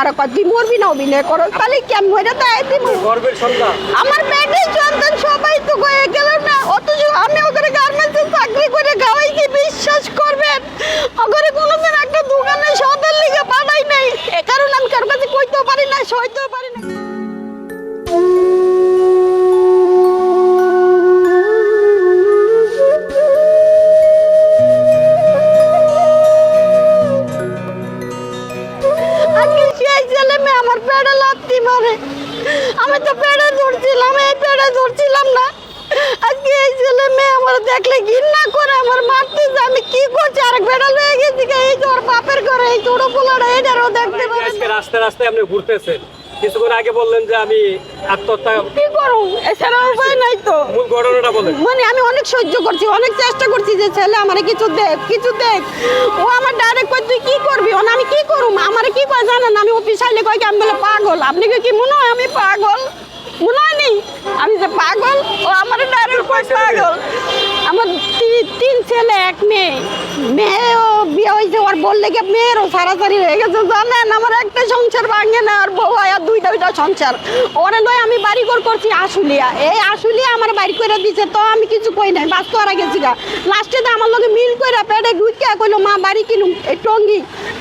আমার কয় তুই মরবি না অভিনয় করো। তাহলে কি আমি মরে দেয় দিব। আমার পেটে সন্তান সবাই তো হয়ে গেল না। অথচ আমি ওদের গার্মেন্টসে চাকরি করে খাওয়াই কি বিশ্বাস করবেন? ওখানে কোনোদিন একটা দোকানে সদের লিগে পাঠাই নাই। এ কারণে আমি কারও কাছে কইতেও পারি না সইতেও পারি তো পেড়ে ধরছিলাম এই পেড়ে ধরছিলাম না। আজকে এই ছেলে মেয়ে আমার দেখলে ঘৃণা করে আমার মারতেছে আমি কি করছি? আর বেড়া লয়ে গেছি এই যে বাপের ঘরে এই ছোট পোলাটা এটারও দেখতে আজকে রাস্তায় রাস্তায় আপনি ঘুরতেছেন। কিছুক্ষণ আগে বললেন যে আমি আত্মহত্যা কি করুন এছাড়া উপায় নাই তো। মূল ঘটনাটা বলেন। মানে আমি অনেক সহ্য করছি অনেক চেষ্টা করছি যে ছেলে আমার কিছু দেখ কিছু দেখ। ও আমার ডাইরেক্ট কই তুই কি করবি? ও না আমি কি আমার কি কয় জানেন? আমি অফিস আইলে কয় কি আমি বলে পাগল। আপনি কি মনে হয় আমি পাগল? মনে হয় নি আমি যে পাগল ও আমার ডাইরেক্ট কয় পাগল। আমার তিন ছেলে এক মেয়ে। মেয়েও বিয়ে হয়েছে, ওর বললে কি মেয়েরও সারাসারি হয়ে গেছে, জানেন? আমার একটা সংসার ভাঙে না, আর বউ আর দুইটা দুইটা সংসার। ওরে নয়, আমি বাড়ি ঘর করছি আশুলিয়া। এই আশুলিয়া আমার বাড়ি করে দিছে, তো আমি কিছু কই নাই, বাস করা গেছি গা লাস্টে তো আমার লগে মিল কইরা পেটে ঢুকিয়া কইলো, মা, বাড়ি কিনুম এই টঙ্গি।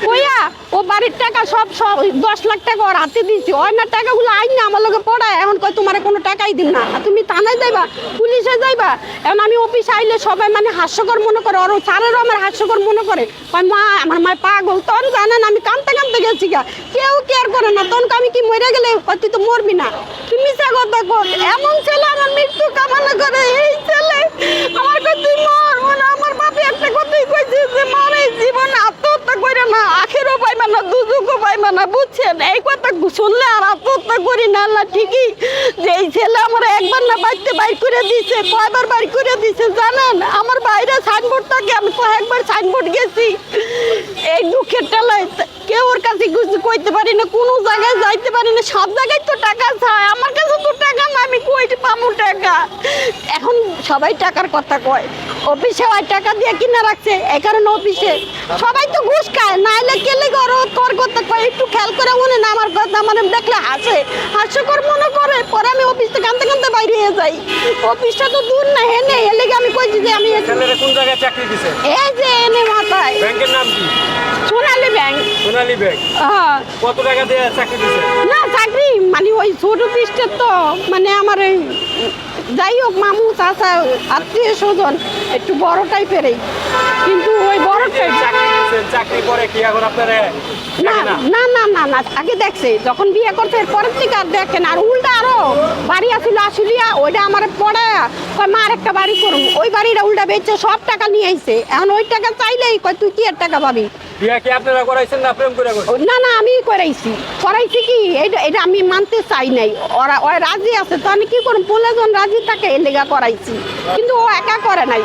কইয়া, ও বাড়ির টাকা সব সব দশ লাখ টাকা ওর হাতে দিয়েছি না, টাকাগুলো আইন না, আমার লগে পড়ায়। এখন কই তোমার কোনো টাকাই দিন না। তুমি থানায় যাইবা, পুলিশে যাইবা। এখন আমি অফিসে আইলে সবাই মানে হাস্যকর মনে করে, ওর স্যারেরও আমার হাস্যকর মনে করে। কয়, মা, আমার মা পাগল তখন জানেন আমি কানতে কানতে গেছি গা। কেউ কেয়ার করে না তখন আমি কি মরে গেলে? তুই তো মরবি না। তুমি মিশা কর এমন ছেলে আমার মৃত্যু কামনা করে, এই ছেলে আমার তুই মর ও না। আমার বাপে একটা কথাই কইছে যে মার জীবন আত্মহত্যা করে না, আখেরও পাইবা না দুজুকও পাইবা না, বুঝছেন? এই কথা শুনলে আর আত্মহত্যা করি না, আল্লাহ ঠিকই যে এই ছেলে আমার একবার না বাড়িতে বাইর করে দিছে কয়বার বাইর করে দিছে জানেন? আমার বাইরে সাইনবোর্ড থাকে আমি কয়েকবার সাইনবোর্ড গেছি। এই দুঃখের কিছু কইতে পারি না কোনো জায়গায় যাইতে পারি না সব জায়গায় তো টাকা চায় আমার কাছে তো টাকা না আমি কই পাবো টাকা? এখন সবাই টাকার কথা কয় অফিসে ওই টাকা দিয়ে কিনা রাখছে এই কারণে অফিসে। সবাই তো ঘুষ খায় নাইলে কেলে করো তোর কথা কয় একটু খেয়াল করে মনে না আমার কথা মানে দেখলে হাসে। হাস্যকর মনে করে পরে আমি অফিস থেকে কানতে কানতে বাইরে হয়ে যাই। অফিসটা তো দূর না হেনে এলে আমি কইছি যে আমি কোন জায়গায় চাকরি দিছে? এই যে এনে মাথায়। ব্যাংকের নাম কি? সোনালী ব্যাংক। সোনালী ব্যাংক। হ্যাঁ। কত টাকা দিয়ে চাকরি দিছে? না চাকরি মানে ওই ছোট পিসটার তো মানে আমার ওই যাই হোক মামু চাচা আত্মীয় স্বজন একটু বড় টাইপেরই কিন্তু ওই বড় চাকরি করে কি এখন আপনারা না না? না না না আগে দেখছে যখন বিয়ে করছে এরপরের থেকে আর দেখেন আর উল্টা আরও বাড়ি আসিল আসিলিয়া ওইটা আমার পড়ে কয় মা আর একটা বাড়ি করুন। ওই বাড়িটা উল্টা বেচছে সব টাকা নিয়ে আইছে। এখন ওই টাকা চাইলেই কয় তুই কি এর টাকা পাবি? না না আমি করাইছি। করাইছি কি? এটা এটা আমি মানতে চাই নাই। ওরা ওরা রাজি আছে তো আমি কি করুন পনেরোজন রাজি থাকে, এর করাইছি। কিন্তু ও একা করে নাই।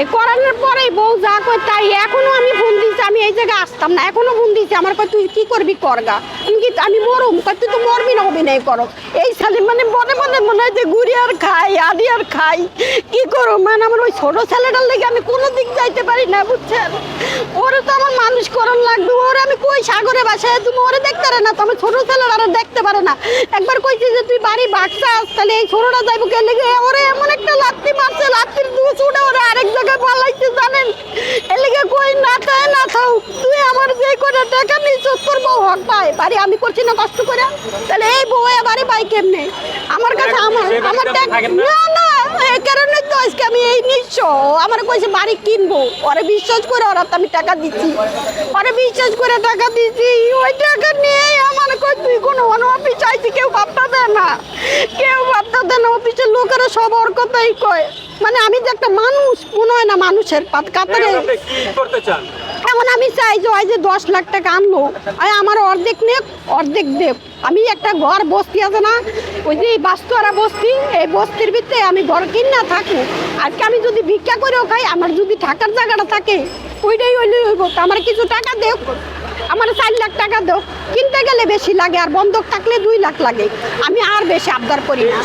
এই করানোর পরেই বউ যা কয় তাই। এখনও আমি ফোন দিয়েছি আমি এই জায়গায় আসতাম না। এখনও ফোন দিয়েছি আমার কয়, তুই কি করবি করগা? আমি কি, আমি মরুম? কয়, তুই তো মরবি না অভিনয় করো। এই সালে মানে মনে মনে মনে হয় যে ঘুরি আর খাই আদি আর খাই। কি করো মানে আমার ওই ছোট ছেলেটার লেগে আমি কোনো দিক যাইতে পারি না, বুঝছেন? ওরে তো আমার মানুষ করণ লাগবে? ওরে আমি কই সাগরে বাসায় তুমি ওরে দেখতে পারে না তুমি ছোট ছেলেরা আর দেখতে পারে না। একবার কইছি যে তুই বাড়ি বাগসাস তাহলে এই ছোটটা যাইবো কে লেগে? ওরে এমন একটা লাত্তি মারছে লাত্তির দুচ উঠে ওরে আরেক জায়গায় পালাইছে জানেন? এর লেগে কই না তাই না থাও তুই আমার যে করে টাকা নিছ তোর বউ হক পায়। বাড়ি আমি করছি না কষ্ট করে? তাহলে এই বউ বাড়ি পাই কেমনে? আমার কাছে আমার আমার টাকা না? না আজকে আমি এই নিচ্ছ। আমার কইছে, বাড়ি কিনবো। ওরে বিশ্বাস করে ওরা তো আমি টাকা দিচ্ছি। ওরে বিশ্বাস করে টাকা দিচ্ছি। ওই টাকা নিয়ে আমার কই, তুই কোনো অফিস চাইছি কেউ ভাবটা দেয় না। কেউ ভাবটা দেয় না, অফিসের লোকেরা সব ওর কথাই কয়। মানে আমি যে একটা মানুষ, মনে হয় না মানুষের কাতারে। কি করতে চান? এখন আমি চাই যে ওই যে দশ লাখ টাকা আনলো, আর আমার অর্ধেক নে অর্ধেক দেব। আমি একটা ঘর বস্তি আছে না, ওই যে বাস্তুয়ারা বস্তি, এই বস্তির ভিতরে আমি ঘর কিনা থাকি আজকে আমি যদি ভিক্ষা করেও খাই, আমার যদি থাকার জায়গাটা থাকে, ওইটাই হইলে হইব। আমার কিছু টাকা দেব আমার চার লাখ টাকা দাও। কিনতে গেলে বেশি লাগে আর বন্ধক থাকলে দুই লাখ লাগে। আমি আর বেশি আবদার করি না।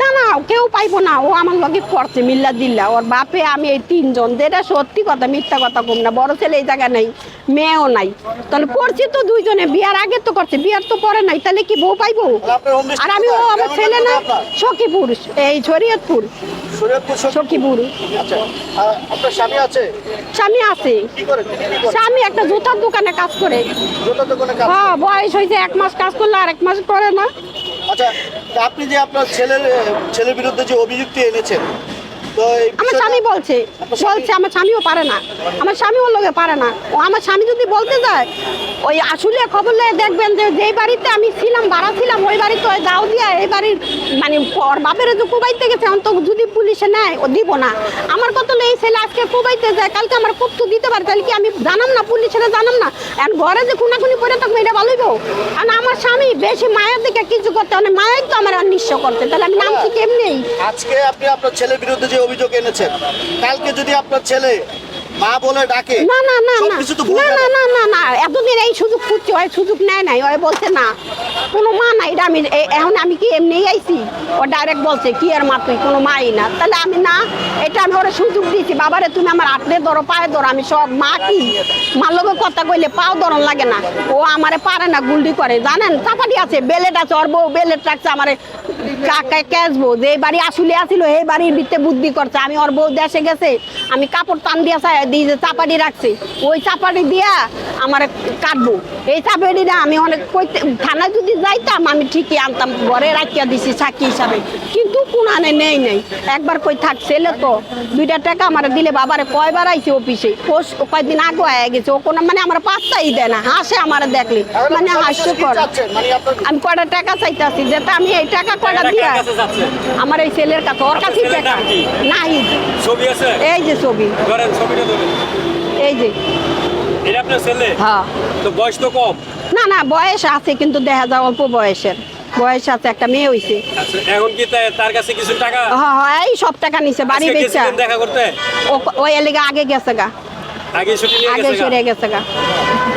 না না কেউ পাইবো না। ও আমার লগে করছে মিল্লা দিল্লা। ওর বাপে আমি এই তিনজন। যেটা সত্যি কথা মিথ্যা কথা কম না। বড় ছেলে এই জায়গা নেই মেয়েও নাই। তাহলে করছি তো দুইজনে। বিয়ার আগে তো করছে বিয়ার তো পরে নাই। তাহলে কি বউ পাইবো? আর আমি ও? আমার ছেলে না? সখীপুর এই শরীয়তপুর। সখীপুর আচ্ছা আপনার স্বামী আছে? স্বামী আছে। স্বামী একটা জুতার দোকানে কাজ করে। হ্যাঁ বয়স হয়েছে এক মাস কাজ করলে আর এক মাস করে না। আচ্ছা আপনি যে আপনার ছেলের ছেলের বিরুদ্ধে যে অভিযুক্তি এনেছেন আমার স্বামী বলছে স্বামী- বলছে আমার স্বামীও পারে না। আমার স্বামীও লোকে পারে না। ও আমার স্বামী যদি বলতে যায় ওই আসলে খবর লয়ে দেখবেন যে যেই বাড়িতে আমি ছিলাম ভাড়া ছিলাম ওই বাড়িতে ওই দাও দিয়া এই বাড়ির মানে ওর বাপের যে কুবাইতে গেছে অন্ত যদি পুলিশে নেয় ও দিব না। আমার কত এই ছেলে আজকে কুবাইতে যায় কালকে আমার খুব তো দিতে পারে তাহলে কি আমি জানাম না পুলিশের জানাম না? এখন ঘরে যে খুনাখুনি পরে থাকব এটা ভালোই আর আমার স্বামী বেশি মায়ের দিকে কিছু করতে মানে মায়ের তো আমার অনিশ্চ করতে। তাহলে আমি নামছি কেমনি আজকে আপনি আপনার ছেলের বিরুদ্ধে যে অভিযোগ এনেছেন। কালকে যদি আপনার ছেলে মা বলে ডাকে। না না না না। না না না না না। এতদিন এই সুযোগ খুঁজছে ওই সুযোগ নেয় নাই ওই বলছে না। কোনো মা নাই এটা আমি এখন আমি কি এমনি আইছি? ও ডাইরেক্ট বলছে কি আর মা তুই কোনো মাই না? তাহলে আমি না এটা আমি ওরা সুযোগ দিয়েছি। বাবারে তুমি আমার আটলে ধরো পায়ে ধরো আমি সব মা কি? মার লগে কথা কইলে পাও ধরন লাগে না। ও আমারে পারে না গুল্ডি করে। জানেন চাপাটি আছে বেলেট আছে ওর বউ বেলেট রাখছে আমারে কাকায় ক্যাসবো যে বাড়ি আসলে আসিল এই বাড়ির ভিতরে বুদ্ধি করছে। আমি ওর বউ দেশে গেছে আমি কাপড় টান দিয়া দিয়ে যে চাপাটি রাখছি ওই চাপাটি দিয়া আমার কাটবো। এই চাপাটিটা আমি অনেক থানায় যদি যাইতাম আমি ঠিকই আনতাম ঘরে রাখিয়া দিছি সাক্ষী হিসাবে। কিন্তু কোন আনে নেই নেই। একবার কই থাক ছেলে তো দুইটা টাকা আমার দিলে বাবারে কয়বার আইছে অফিসে? পোষ কয়েকদিন আগে আয়া গেছে ও কোনো মানে আমার পাত্তাই দেয় না হাসে আমার দেখলে। মানে আপনি হাস্যকর। কি চাচ্ছেন? মানে আপনার আমি কয়টা টাকা চাইতেছি যেটা আমি এই টাকা কয়টা দিয়া কার? আমার এই ছেলের কাছে ওর কাছে টাকা। নাই। ছবি আছে? এই যে ছবি। এই যে। এটা আপনার ছেলে? হ্যাঁ। তো বয়স তো কম? না না বয়স আছে কিন্তু দেখা যায় অল্প বয়সের। বয়স আছে একটা মেয়ে হইছে। আচ্ছা এখন কি তার কাছে কিছু টাকা? হ্যাঁ হ্যাঁ এই সব টাকা নিছে বাড়ি বেচা। দেখা করতে? ও ওই এলাকা আগে গেছে গা। আগে ছুটি নিয়ে আগে গেছে গা? সরে গেছে গা।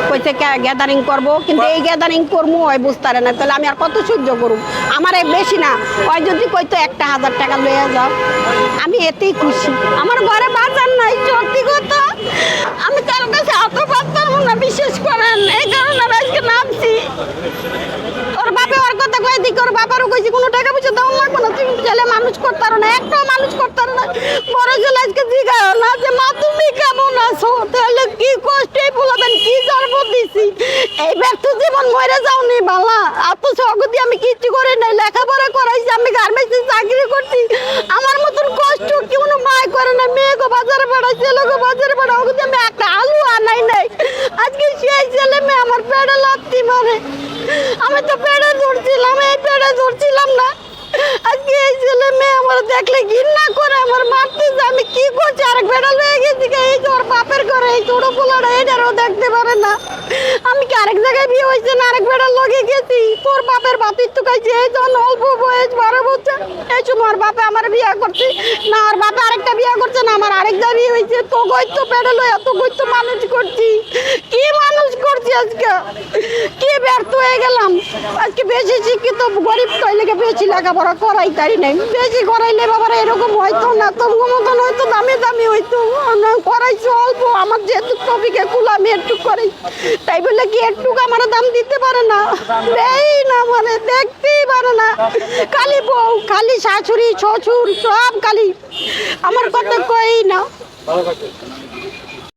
কইছে গ্যাদারিং করব? কিন্তু এই গ্যাদারিং করব ওই বুঝতে না। তাহলে আমি আর কত সহ্য করুম আমার এই বেশি না। ওই যদি কইতো একটা হাজার টাকা লইয়া যাও। আমি এতেই খুশি। আমার ঘরে বাজার নাই সত্যি কথা। আমি কারও কাছে অত পারতাম না বিশেষ করেন। এই কারণে আজকে নামছি। ওর বাপে ওর বাবারও কইছি, কোনো টাকা পয়সা দেওয়া লাগবে না, তুমি ছেলে মানুষ করতে না, একটাও মানুষ করতে না। বড় ছেলে আজকে জিগাও না যে, মা, তুমি কেমন আছো? তাহলে কি কষ্টে বলবেন কি জন্ম দিছি? এই ব্যর্থ জীবন মরে যাওনি বালা। এত সগতি আমি কিচ্ছু করে নাই, লেখাপড়া করাইছি আমি গার্মেন্টসে চাকরি করছি। আমার মতন কষ্ট কি কোনো মায় করে না। মেয়েকে বাজারে পাঠাই ছেলেকে বাজারে পাঠাই ওকে আমি একটা আলু আনাই নাই আজকে সেই ছেলে মেয়ে আমার পেটে লাত্তি মারে আমি তো পেড়ে ধরছিলাম এই পেড়ে ধরছিলাম না আজকে এই ছেলে মেয়ে আমার দেখলে ঘৃণা করে আমার মারতেছে আমি কি করছি? আরেক বেড়াল হয়ে গেছি এই তো ওর বাপের ঘরে, এই ছোট পোলাটা এটারও দেখতে পারে না। আমি কি আরেক জায়গায় বিয়ে হয়েছে না আরেক বেড়াল লগে গেছি? তোর বাপের বাপির তো কাছে এই যখন অল্প বয়স, বারো বছর। এই সময় বাপে আমার বিয়ে করছি। না, ওর বাপে আরেকটা বিয়ে করছে না আমার আরেক বিয়ে হয়েছে তো গই তো পেড়ে লই এত গই তো মানুষ করছি। কি মানুষ করছি আজকে? কি ব্যর্থ হয়ে গেলাম? আজকে বেশি শিক্ষিত গরিব কইলে বেশি লেখাপড়া করাই তাই নাই। বেশি করাইলে বাবার এরকম হয়তো না তবু মতন হয়তো দামি দামি হইতো। করাইছি অল্প, আমার যেহেতু টপিকে কুলা আমি একটু করি। তাই বলে কি একটু আমার দাম দিতে পারে না? দেই না মানে দেখতেই পারে না। খালি বউ, খালি শাশুড়ি, শ্বশুর, সব খালি। আমার কথা কই না ভালো থাকবেন।